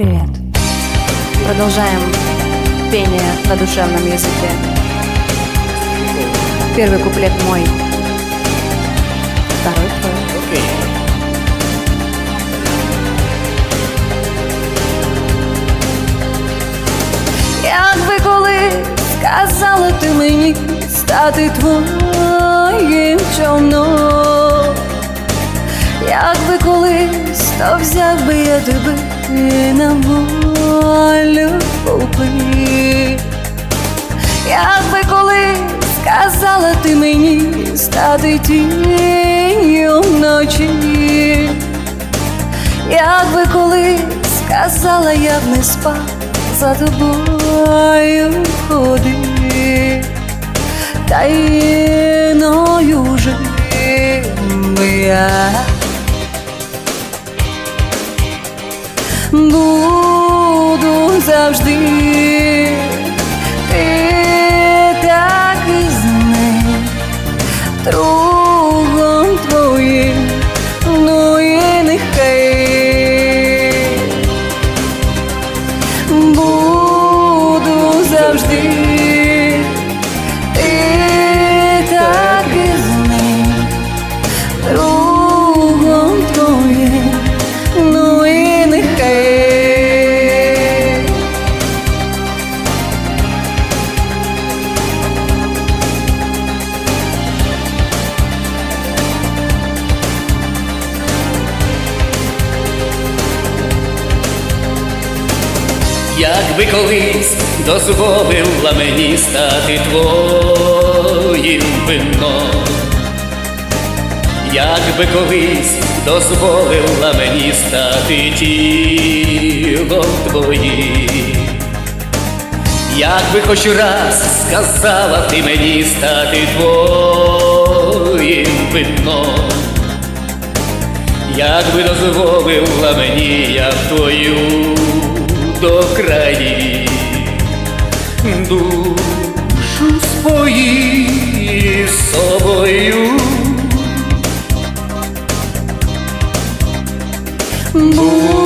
Привет. Продолжаем пение на душевном языке. Первый куплет мой. Второй твой. Окей. Якби коли сказала ти мені стати твоїм човном, якби колись, то взяв би я тебе стати тінню вночі, якби коли сказала, я б не спав за тобою ходи, таїною жив би я. Буду завжди, буду завжди, Якби колись дозволила мені стати твоїм вином, якби колись дозволила мені стати тілом твоїм, якби хоч раз сказала ти мені стати твоїм вином, якби дозволила мені я в твою до краї душу свої собою. Буду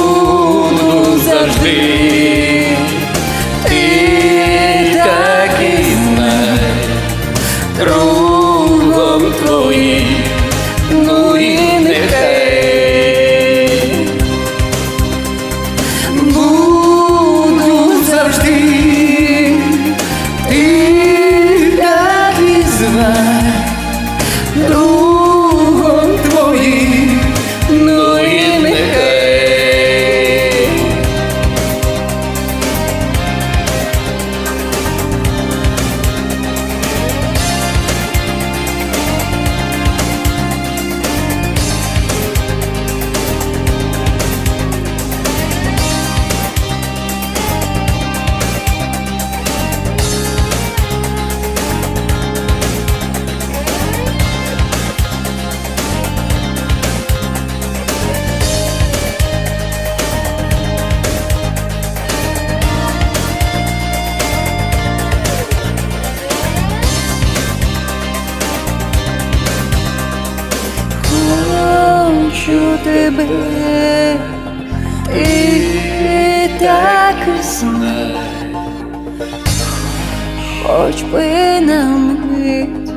Хочу тебе, ти так знай, хоч би на мить.